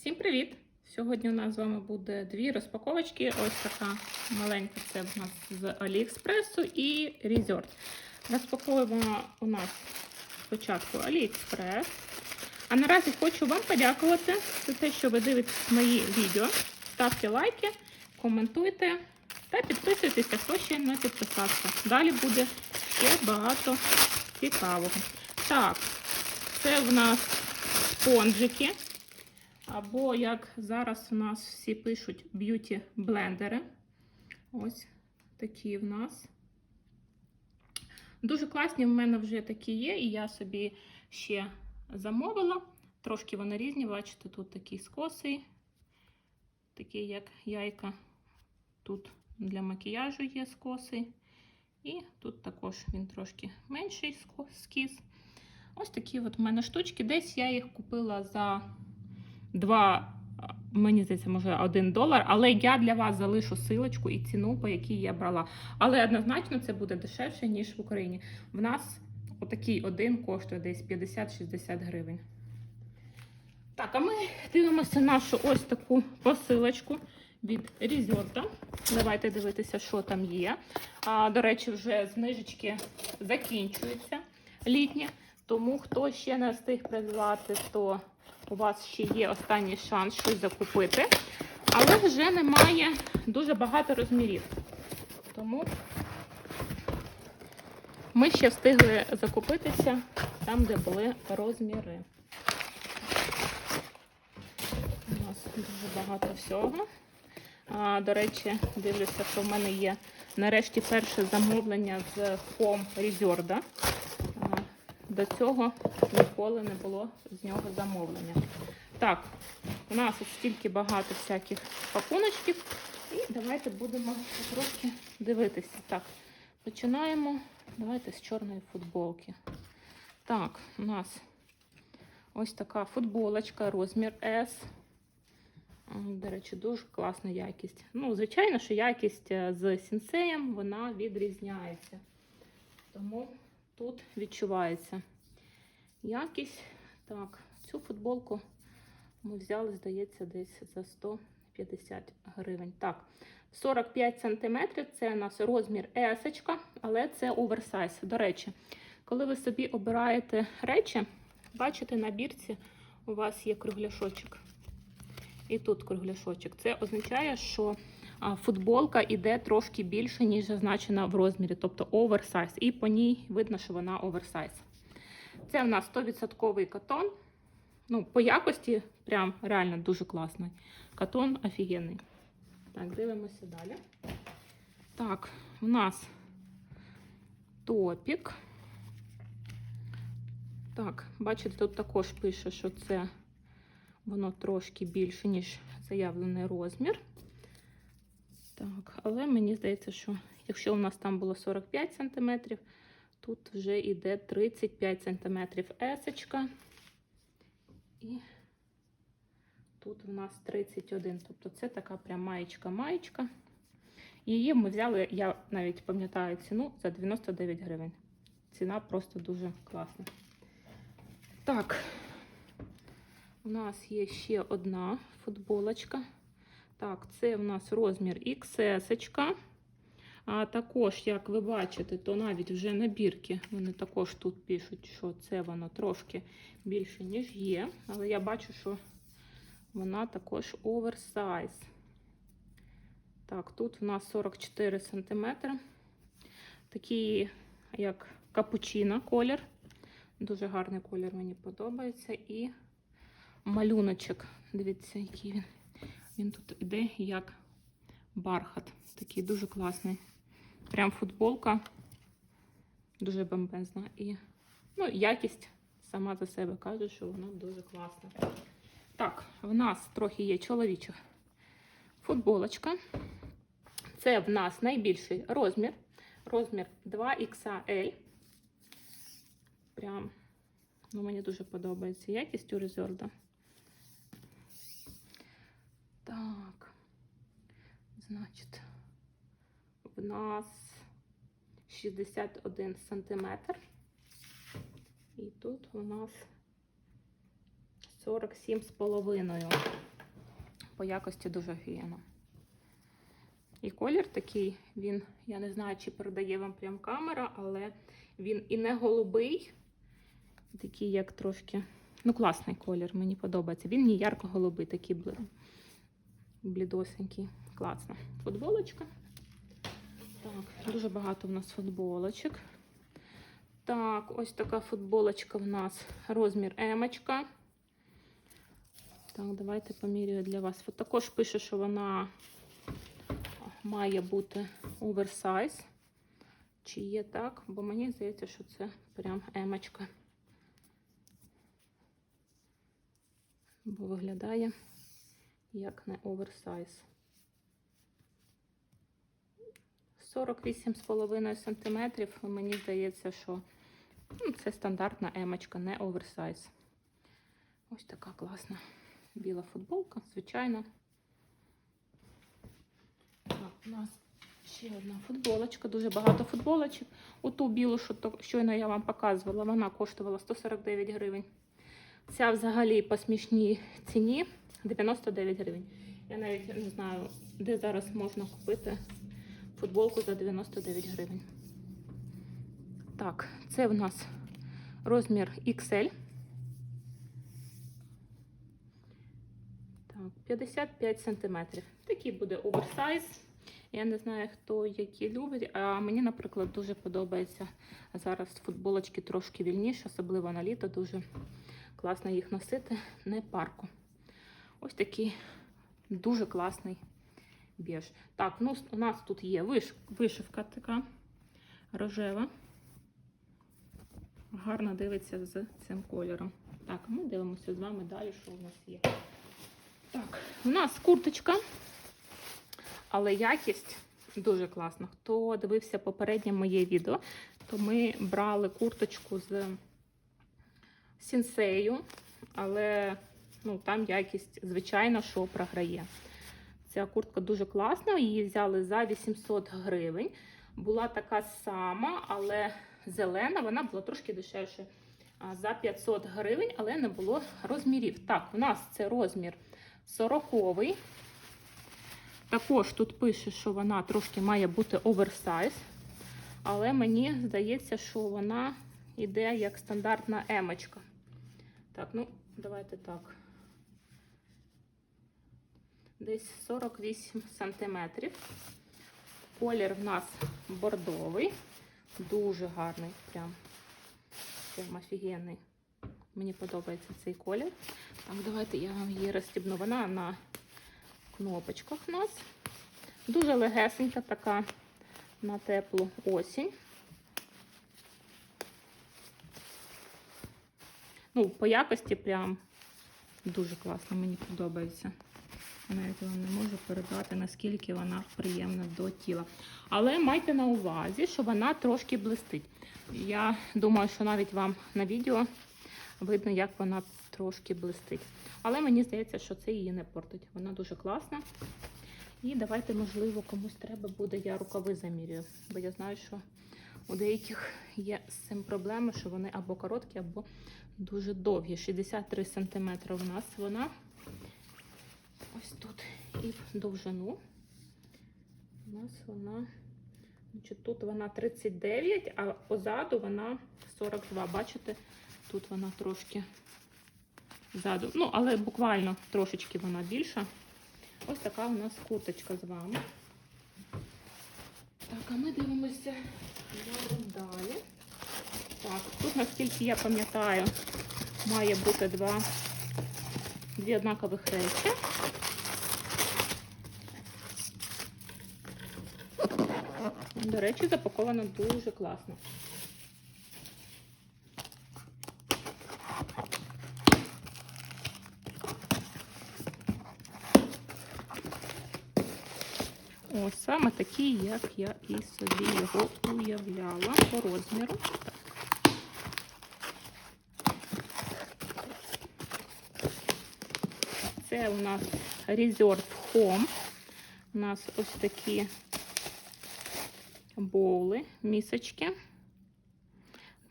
Всім привіт! Сьогодні у нас з вами буде дві розпаковочки. Ось така маленька це в нас з Аліекспресу і Resort. Розпаковуємо у нас спочатку Аліекспрес. А наразі хочу вам подякувати за те, що ви дивитесь мої відео. Ставте лайки, коментуйте та підписуйтеся, хто ще не підписався. Далі буде ще багато цікавого. Так, це в нас спонжики. Або, як зараз у нас всі пишуть, б'юті блендери. Ось такі в нас. Дуже класні в мене вже такі є, і я собі ще замовила. Трошки вони різні, бачите, тут такий скосий, такий як яйка. Тут для макіяжу є скосий. І тут також він трошки менший скіз. Ось такі от в мене штучки. Десь я їх купила за 2, мені здається, може 1 долар. Але я для вас залишу силочку і ціну, по якій я брала. Але однозначно це буде дешевше, ніж в Україні. В нас отакий один коштує десь 50-60 гривень. Так, а ми дивимося нашу ось таку посилочку від Різьорта. Давайте дивитися, що там є. А, До речі, вже знижечки закінчуються літні. Тому хто ще не встиг придбати, то у вас ще є останній шанс щось закупити. Але вже немає дуже багато розмірів. Тому ми ще встигли закупитися там, де були розміри. У нас дуже багато всього. А, До речі, дивлюся, що в мене є нарешті перше замовлення з Home Resort. До цього ніколи не було з нього замовлення. Так, у нас ось стільки багато всяких пакуночків. І давайте будемо трошки дивитися. Так, починаємо. Давайте з чорної футболки. Так, у нас ось така футболочка, розмір S. До речі, дуже класна якість. Ну, звичайно, що якість з сінсеєм вона відрізняється. Тому тут відчувається якість. Так, цю футболку ми взяли, здається, десь за 150 гривень. Так, 45 см це у нас розмір S, але це оверсайз. До речі, коли ви собі обираєте речі, бачите, на бірці у вас є кругляшочок. І тут кругляшочок. Це означає, що футболка йде трошки більше, ніж зазначена в розмірі, тобто оверсайз. І по ній видно, що вона оверсайз. Це в нас 100% катон. Ну, по якості прям реально дуже класний. Катон офігенний. Так, дивимося далі. Так, у нас топік. Так, бачите, тут також пише, що це воно трошки більше, ніж заявлений розмір. Так, але мені здається, що якщо у нас там було 45 см, тут вже йде 35 см есочка. І тут у нас 31. Тобто це така прям маєчка-маєчка. Її ми взяли, я навіть пам'ятаю ціну за 99 гривень. Ціна просто дуже класна. Так, у нас є ще одна футболочка. Так, це у нас розмір XS. А також, як ви бачите, то навіть вже набірки, вони також тут пишуть, що це воно трошки більше, ніж є. Але я бачу, що вона також оверсайз. Так, тут у нас 44 см. Такий, як капучино колір. Дуже гарний колір, мені подобається. І малюночок. Дивіться, який він. Він тут іде як бархат. Такий дуже класний. Прям футболка. Дуже бомбезна. І ну, якість сама за себе каже, що вона дуже класна. Так, в нас трохи є чоловіча футболочка. Це в нас найбільший розмір. Розмір 2XL. Прям, ну, мені дуже подобається якість у резорда. Так, значить, в нас 61 сантиметр. І тут у нас 47 з половиною. по якості дуже офігенно. І колір такий, він, я не знаю, чи передає вам прям камера, але він і не голубий, такий, як трошки. Ну, класний колір, мені подобається. Він не ярко-голубий, такий блідосенький. Класно. Футболочка. Дуже багато в нас футболочок. Так, ось така футболочка в нас розмір емочка. Так, давайте поміряю для вас. От також пише, що вона має бути оверсайз. Чи є так? Бо мені здається, що це прям емочка. Бо виглядає як не оверсайз. 48,5 см. Мені здається, що ну, це стандартна емочка, не оверсайз. Ось така класна біла футболка, звичайно. Так, у нас ще одна футболочка, дуже багато футболочок. Оту білу, що щойно я вам показувала, вона коштувала 149 гривень. Ця взагалі по смішній ціні 99 гривень. Я навіть не знаю, де зараз можна купити футболку за 99 гривень. Так, це в нас розмір XL. Так, 55 сантиметрів. Такий буде оверсайз. Я не знаю, хто які любить. А мені, наприклад, дуже подобається зараз футболочки трошки вільніші, особливо на літо. Дуже класно їх носити, не парку. Ось такий дуже класний біж. Так, ну у нас тут є виш... вишивка така рожева. Гарно дивиться з цим кольором. Так, ми дивимося з вами далі, що у нас є. Так, у нас курточка, але якість дуже класна. Хто дивився попереднє моє відео, то ми брали курточку з сінсею, але ну, там якість, звичайно, що програє. Ця куртка дуже класна, її взяли за 800 гривень. Була така сама, але зелена, вона була трошки дешевше за 500 гривень, але не було розмірів. Так, у нас це розмір 40-й. Також тут пише, що вона трошки має бути оверсайз, але мені здається, що вона йде як стандартна емочка. Так, ну, давайте так. Десь 48 сантиметрів. Колір в нас бордовий, дуже гарний, прям, прям офігенний. Мені подобається цей колір. Так, давайте я вам її розстібну. Вона на кнопочках у нас. Дуже легесенька така на теплу осінь. Ну, по якості прям дуже класно, мені подобається. Навіть вам не можу передати, наскільки вона приємна до тіла. Але майте на увазі, що вона трошки блистить. Я думаю, що навіть вам на відео видно, як вона трошки блистить. Але мені здається, що це її не портить. Вона дуже класна. І давайте, можливо, комусь треба буде, я рукави замірюю. Бо я знаю, що у деяких є з цим проблеми, що вони або короткі, або дуже довгі. 63 см у нас вона. Ось тут і в довжину. У нас вона, значить, тут вона 39, а позаду вона 42. Бачите, тут вона трошки ззаду. Ну, але буквально трошечки вона більша. Ось така у нас курточка з вами. Так, а ми дивимося далі. Так, тут, наскільки я пам'ятаю, має бути два, дві однакових речі. До речі, запаковано дуже класно. Ось саме такий, як я і собі його уявляла по розміру. Це у нас Resort Home. У нас ось такі боули, місочки.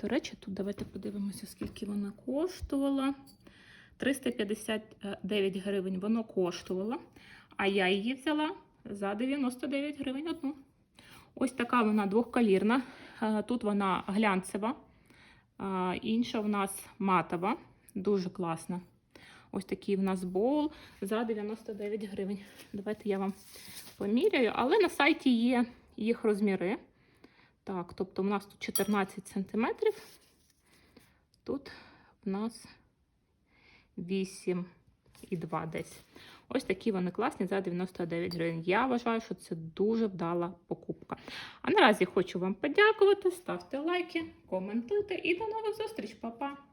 До речі, тут давайте подивимося, скільки вона коштувала. 359 гривень воно коштувало, а я її взяла за 99 гривень одну. Ось така вона двохколірна. Е, Тут вона глянцева, інша в нас матова. Дуже класна. Ось такий в нас боул за 99 гривень. Давайте я вам поміряю, але на сайті є їх розміри. Так, тобто у нас тут 14 сантиметрів. Тут в нас 8 і 2 десь. Ось такі вони класні за 99 гривень. Я вважаю, що це дуже вдала покупка. А наразі хочу вам подякувати. Ставте лайки, коментуйте і до нових зустріч, Па-па!